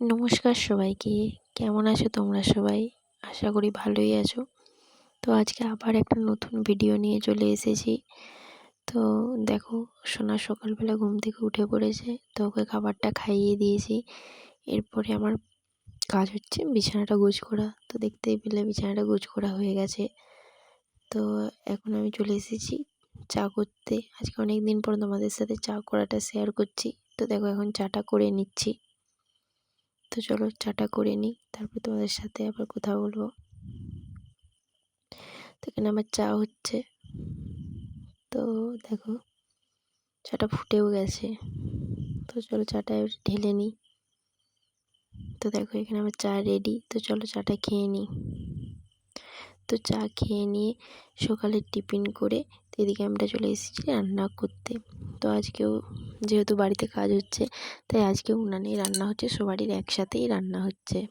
নমস্কার সবাইকে। কেমন আছো তোমরা সবাই? আশা করি ভালোই আছো। তো আজকে আবার একটা নতুন ভিডিও নিয়ে চলে এসেছি। তো দেখো, সোনা সকালবেলা ঘুম থেকে উঠে পড়েছে। তো ওকে খাবারটা খাইয়ে দিয়েছি। এরপরে আমার কাজ হচ্ছে বিছানাটা গোছ করা। তো দেখতেই পেলে বিছানাটা গোছ করা হয়ে গেছে। তো এখন আমি চলে এসেছি চা করতে। আজকে অনেক দিন পর তোমাদের সাথে চা করাটা শেয়ার করছি। তো দেখো, এখন চাটা করে নিচ্ছি। তো চলো চাটা করে নিই, তারপর তোমাদের সাথে আবার কথা বলব। তো এখানে আমার চা হচ্ছে। তো দেখো, চাটা ফুটেও গেছে। তো চলো চাটা ঢেলে নিই। তো দেখো এখানে আমার চা রেডি তো চলো চাটা খেয়ে নিই। তো চা খেয়ে নিয়ে সকালের টিফিন করে এদিকে আমরা চলে এসেছি রান্না করতে। তো আজকেও যেহেতু বাড়িতে কাজ হচ্ছে, তাই আজকে উনানেই রান্না হচ্ছে, সবারই একসাথেই রান্না হচ্ছে।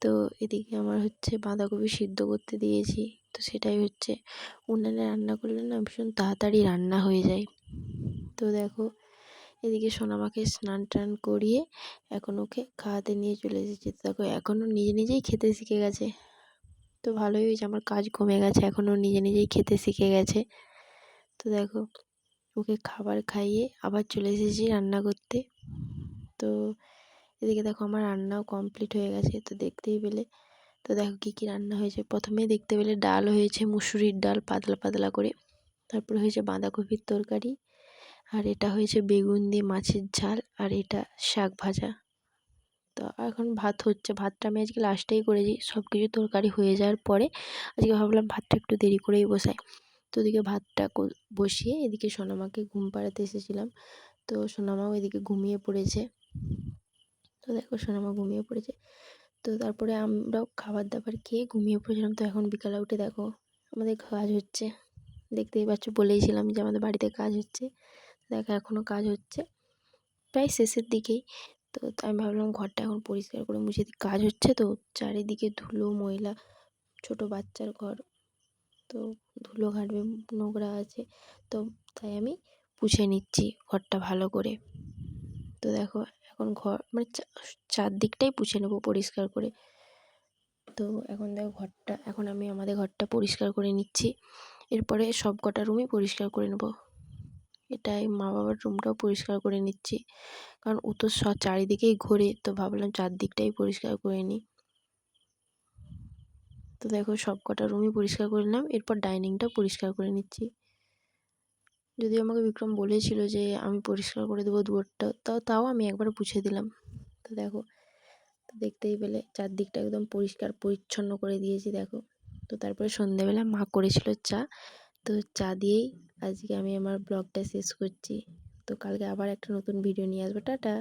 তো এদিকে আমার হচ্ছে বাঁধাকপি সিদ্ধ করতে দিয়েছি, তো সেটাই হচ্ছে। উনানে রান্না করলে না ভীষণ তাড়াতাড়ি রান্না হয়ে যায়। তো দেখো, এদিকে সোনামাকে স্নান টান করিয়ে এখন ওকে খাওয়াতে নিয়ে চলে এসেছি। দেখো, এখনও নিজে নিজেই খেতে শিখে গেছে। তো ভালোই হয়েছে, আমার কাজ কমে গেছে, এখনও নিজে নিজেই খেতে শিখে গেছে। তো দেখো ওকে খাবার খাইয়ে আবার চলে এসেছি রান্না করতে। তো এদিকে দেখো আমার রান্নাও কমপ্লিট হয়ে গেছে, তো দেখতেই পেলে। তো দেখো কী কী রান্না হয়েছে? প্রথমে দেখতে পেলে ডাল হয়েছে, মুসুরির ডাল পাতলা পাতলা করে। তারপর হয়েছে বাঁধাকপির তরকারি, আর এটা হয়েছে বেগুন দিয়ে মাছের ঝাল, আর এটা শাক ভাজা। তো এখন ভাত হচ্ছে, ভাতটা আমি আজকে লাস্টেই করেছি। সব কিছু তরকারি হয়ে যাওয়ার পরে আজকে ভাবলাম ভাতটা একটু দেরি করেই বসাই। তো ওদিকে ভাতটা বসিয়ে এদিকে সোনামাকে ঘুম পাড়াতে এসেছিলাম। তো সোনামাও এদিকে ঘুমিয়ে পড়েছে। তো দেখো সোনামা ঘুমিয়ে পড়েছে। তো তারপরে আমরাও খাবার দাবার খেয়ে ঘুমিয়ে পড়েছিলাম। তো এখন বিকালে উঠে দেখো আমাদের কাজ হচ্ছে। দেখতেই পাচ্ছ বলেইছিলাম যে আমাদের বাড়িতে কাজ হচ্ছে। দেখো এখনও কাজ হচ্ছে। প্রায় শেষের দিকেই। তো আমি ভাবলাম ঘরটা এখন পরিষ্কার করে মুছে কাজ হচ্ছে তো চারিদিকে ধুলো, ময়লা, ছোট বাচ্চার ঘর। তো ধুলো ঘাটবে নোংরা আছে, তো তাই আমি পুছে নিচ্ছি ঘরটা ভালো করে। তো দেখো এখন ঘর মানে চারদিকটাই পুছে নেব পরিষ্কার করে। তো এখন দেখো ঘরটা, এখন আমি আমাদের ঘরটা পরিষ্কার করে নিচ্ছি। এরপরে সব কটা রুমই পরিষ্কার করে নেব। এটাই মা বাবার রুমটাও পরিষ্কার করে নিচ্ছি। কারণ ও তো চারিদিকেই ঘোরে, তো ভাবলাম চারদিকটাই পরিষ্কার করে নিই। তো দেখো সব কটা রুমই পরিষ্কার করে নিলাম, এরপর ডাইনিংটাও পরিষ্কার করে নিচ্ছি। যদি আমাকে বিক্রম বলেছিল যে আমি পরিষ্কার করে দেবো দুয়ারটা তাও তাও আমি একবার পুছে দিলাম। তো দেখো, তো দেখতেই পেলে চারদিকটা একদম পরিষ্কার পরিচ্ছন্ন করে দিয়েছি দেখো। তো তারপরে সন্ধেবেলা মা করেছিল চা, তো চা দিয়েই আজকে আমি আমার ব্লগটা শেষ করছি। তো কালকে আবার একটা নতুন ভিডিও নিয়ে আসব, টাটা!